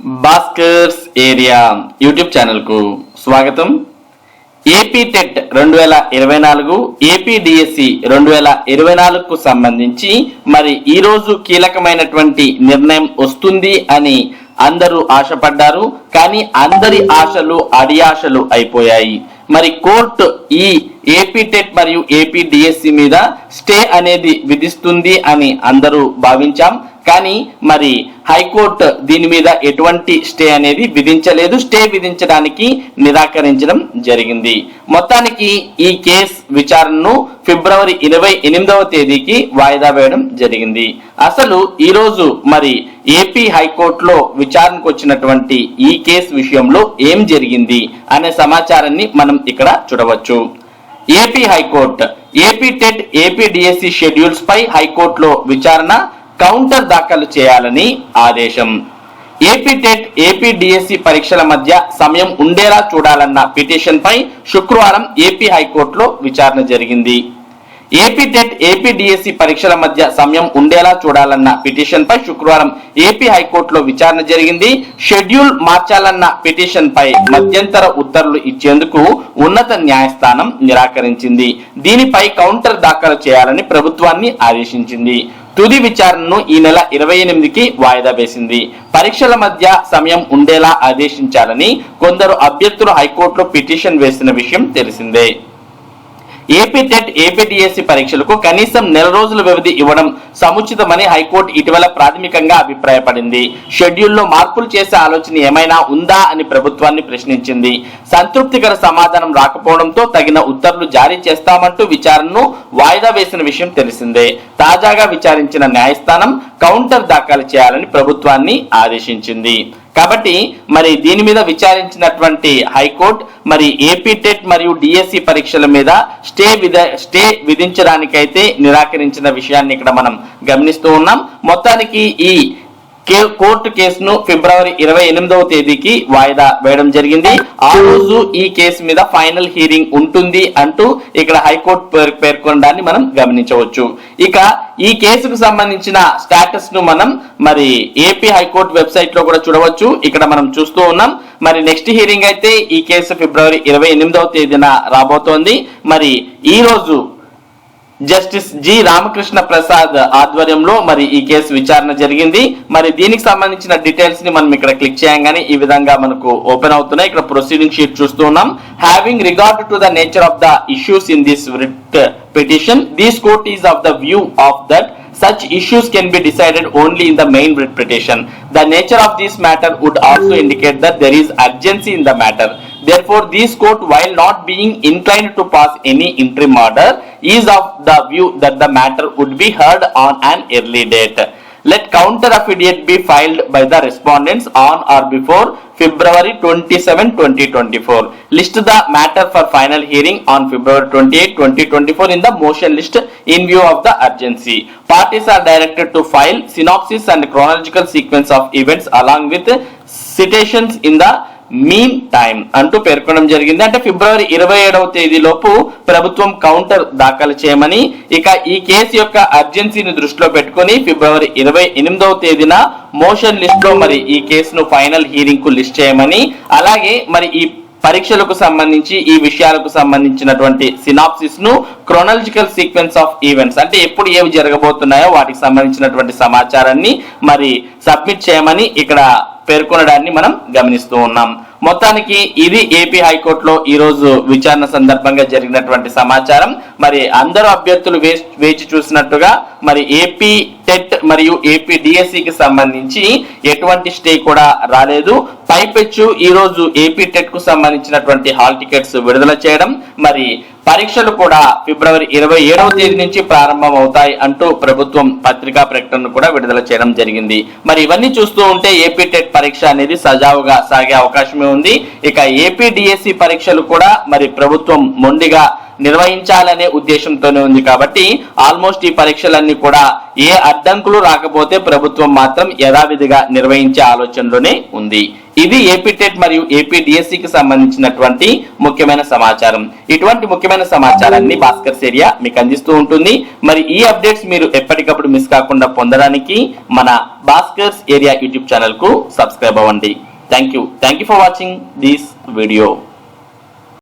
Bhaskar's area YouTube ఛానల్కు స్వాగతం. AP TET రెండు వేల ఇరవై నాలుగు ఏపీ డిఎస్సి రెండు వేల ఇరవై నాలుగుకు సంబంధించి మరి ఈరోజు కీలకమైనటువంటి నిర్ణయం వస్తుంది అని అందరూ ఆశపడ్డారు. కానీ అందరి ఆశలు అడియాశలు అయిపోయాయి. మరి కోర్టు ఈ ఏపీ టెట్ మరియు ఏపీ డిఎస్సి మీద స్టే అనేది విధిస్తుంది అని అందరూ భావించాం. కానీ మరి హైకోర్టు దీని మీద ఎటువంటి స్టే అనేది విధించలేదు. స్టే విధించడానికి నిరాకరించడం జరిగింది. మొత్తానికి ఈ కేస్ విచారణను ఫిబ్రవరి ఇరవై ఎనిమిదవ తేదీకి వాయిదా వేయడం జరిగింది. అసలు ఈరోజు మరి ఏపీ హైకోర్టులో విచారణకు వచ్చినటువంటి ఈ కేసు విషయంలో ఏం జరిగింది అనే సమాచారాన్ని మనం ఇక్కడ చూడవచ్చు. AP high court AP TET AP DSC schedules పై హైకోర్టులో విచారణ కౌంటర్ దాఖలు చేయాలని ఆదేశం. ఏపీ టెట్ ఏపీ డిఎస్సి పరీక్షల మధ్య సమయం ఉండేలా చూడాలన్న పిటిషన్ పై శుక్రవారం ఏపీ హైకోర్టులో విచారణ జరిగింది. ఏపీ టెట్ ఏపీ డిఎస్సి పరీక్షల మధ్య సమయం ఉండేలా చూడాలన్న పిటిషన్ పై శుక్రవారం ఏపీ హైకోర్టులో విచారణ జరిగింది. షెడ్యూల్ మార్చాలన్న పిటిషన్ పై మధ్యంతర ఉత్తర్వులు ఇచ్చేందుకు ఉన్నత న్యాయస్థానం నిరాకరించింది. దీనిపై కౌంటర్ దాఖలు చేయాలని ప్రభుత్వాన్ని ఆదేశించింది. తుది విచారణను ఈ నెల ఇరవై ఎనిమిదికి వాయిదా వేసింది. పరీక్షల మధ్య సమయం ఉండేలా ఆదేశించాలని కొందరు అభ్యర్థులు హైకోర్టులో పిటిషన్ వేసిన విషయం తెలిసిందే. ఏపీ టెట్ ఏపీటీఎస్సీ పరీక్షలకు కనీసం నెల రోజుల వ్యవధి ఇవ్వడం సముచితమని హైకోర్టు ఇటీవల ప్రాథమికంగా అభిప్రాయపడింది. షెడ్యూల్లో మార్పులు చేసే ఆలోచన ఏమైనా ఉందా అని ప్రభుత్వాన్ని ప్రశ్నించింది. సంతృప్తికర సమాధానం రాకపోవడంతో తగిన ఉత్తర్వులు జారీ చేస్తామంటూ విచారణను వాయిదా వేసిన విషయం తెలిసిందే. తాజాగా విచారించిన న్యాయస్థానం కౌంటర్ దాఖలు చేయాలని ప్రభుత్వాన్ని ఆదేశించింది. కాబట్టి మరి దీని మీద విచారించినటువంటి హైకోర్టు మరి ఏపీ టెట్ మరియు డిఎస్సి పరీక్షల మీద స్టే విధ స్టే విధించడానికైతే నిరాకరించిన విషయాన్ని ఇక్కడ మనం గమనిస్తూ ఉన్నాం. మొత్తానికి ఈ కోర్టు కేసును ఫిబ్రవరి ఇరవై ఎనిమిదవ తేదీకి వాయిదా వేయడం జరిగింది. ఆ రోజు ఈ కేసు మీద ఫైనల్ హీరింగ్ ఉంటుంది అంటూ ఇక్కడ హైకోర్టు పేర్కొనడాన్ని మనం గమనించవచ్చు. ఇక ఈ కేసుకు సంబంధించిన స్టాటస్ను మనం మరి ఏపీ హైకోర్టు వెబ్సైట్లో కూడా చూడవచ్చు. ఇక్కడ మనం చూస్తూ ఉన్నాం. మరి నెక్స్ట్ హీరింగ్ అయితే ఈ కేసు ఫిబ్రవరి ఇరవై ఎనిమిదవ తేదీన రాబోతోంది. మరి ఈ రోజు జస్టిస్ జి రామకృష్ణ ప్రసాద్ ఆధ్వర్యంలో మరి ఈ కేసు విచారణ జరిగింది మరి దీనికి సంబంధించిన డీటెయిల్స్ని మనం ఇక్కడ క్లిక్ చేయంగానే ఈ విధంగా మనకు ఓపెన్ అవుతున్నాయి ఇక్కడ ప్రొసీడింగ్ షీట్ చూస్తున్నాం having regard to the nature of the issues in this writ petition this court is of the view of that such issues can be decided only in the main writ petition. The nature of this matter would also indicate that there is urgency in the matter. Therefore, this court, while not being inclined to pass any interim order, is of the view that the matter would be heard on an early date. Let counter affidavit be filed by the respondents on or before February 27, 2024. List the matter for final hearing on February 28, 2024 in the motion list in view of the urgency. Parties are directed to file synopsis and chronological sequence of events along with citations in the mean time అంటూ పేర్కొనడం జరిగింది. అంటే ఫిబ్రవరి ఇరవై ఏడవ తేదీలోపు ప్రభుత్వం counter దాఖలు చేయమని ఇక ఈ కేసు యొక్క అర్జెన్సీని దృష్టిలో పెట్టుకొని ఫిబ్రవరి ఇరవై ఎనిమిదవ తేదీన మోషన్ లిస్ట్లో మరి ఈ కేసును ఫైనల్ హీరింగ్కు లిస్ట్ చేయమని అలాగే మరి ఈ పరీక్షలకు సంబంధించి ఈ విషయాలకు సంబంధించినటువంటి సినాప్సిస్ను క్రొనాలజికల్ సీక్వెన్స్ ఆఫ్ ఈవెంట్స్ అంటే ఎప్పుడు ఏవి జరగబోతున్నాయో వాటికి సంబంధించినటువంటి సమాచారాన్ని మరి సబ్మిట్ చేయమని ఇక్కడ పేర్కొనడాన్ని మనం గమనిస్తూ ఉన్నాం. మొత్తానికి ఇది ఏపీ హైకోర్టులో ఈ రోజు విచారణ సందర్భంగా జరిగినటువంటి సమాచారం. మరి అందరూ అభ్యర్థులు వేచి వేచి చూసినట్టుగా మరి ఏపీ టెట్ మరియు ఏపీ డిఎస్సికి సంబంధించి ఎటువంటి స్టే కూడా రాలేదు. పైపెచ్చు ఈ రోజు ఏపీ టెట్కు సంబంధించినటువంటి హాల్ టికెట్స్ విడుదల చేయడం. మరి పరీక్షలు కూడా ఫిబ్రవరి ఇరవై ఏడవ తేదీ నుంచి ప్రారంభం అవుతాయి అంటూ ప్రభుత్వం పత్రికా ప్రకటనను కూడా విడుదల చేయడం జరిగింది. మరి ఇవన్నీ చూస్తూ ఉంటే ఏపీ టెట్ పరీక్ష అనేది సజావుగా సాగే అవకాశమే ఉంది. ఇక ఏపీ డిఎస్సి పరీక్షలు కూడా మరి ప్రభుత్వం మొండిగా నిర్వహించాలనే ఉద్దేశంతోనే ఉంది కాబట్టి ఆల్మోస్ట్ ఈ పరీక్షలన్నీ కూడా ఏ అడ్డంకులు రాకపోతే ప్రభుత్వం మాత్రం యథావిధిగా నిర్వహించే ఆలోచనలోనే ఉంది. ఇది ఏపీ టెట్ మరియు ఏపీ డిఎస్సికి సంబంధించినటువంటి ముఖ్యమైన సమాచారం. ఇటువంటి ముఖ్యమైన సమాచారాన్ని భాస్కర్ ఏరియా మీకు అందిస్తూ ఉంటుంది. మరి ఈ అప్డేట్స్ మీరు ఎప్పటికప్పుడు మిస్ కాకుండా పొందడానికి మన భాస్కర్స్ ఏరియా యూట్యూబ్ ఛానల్కు సబ్స్క్రైబ్ అవ్వండి. Thank you thank you for watching this video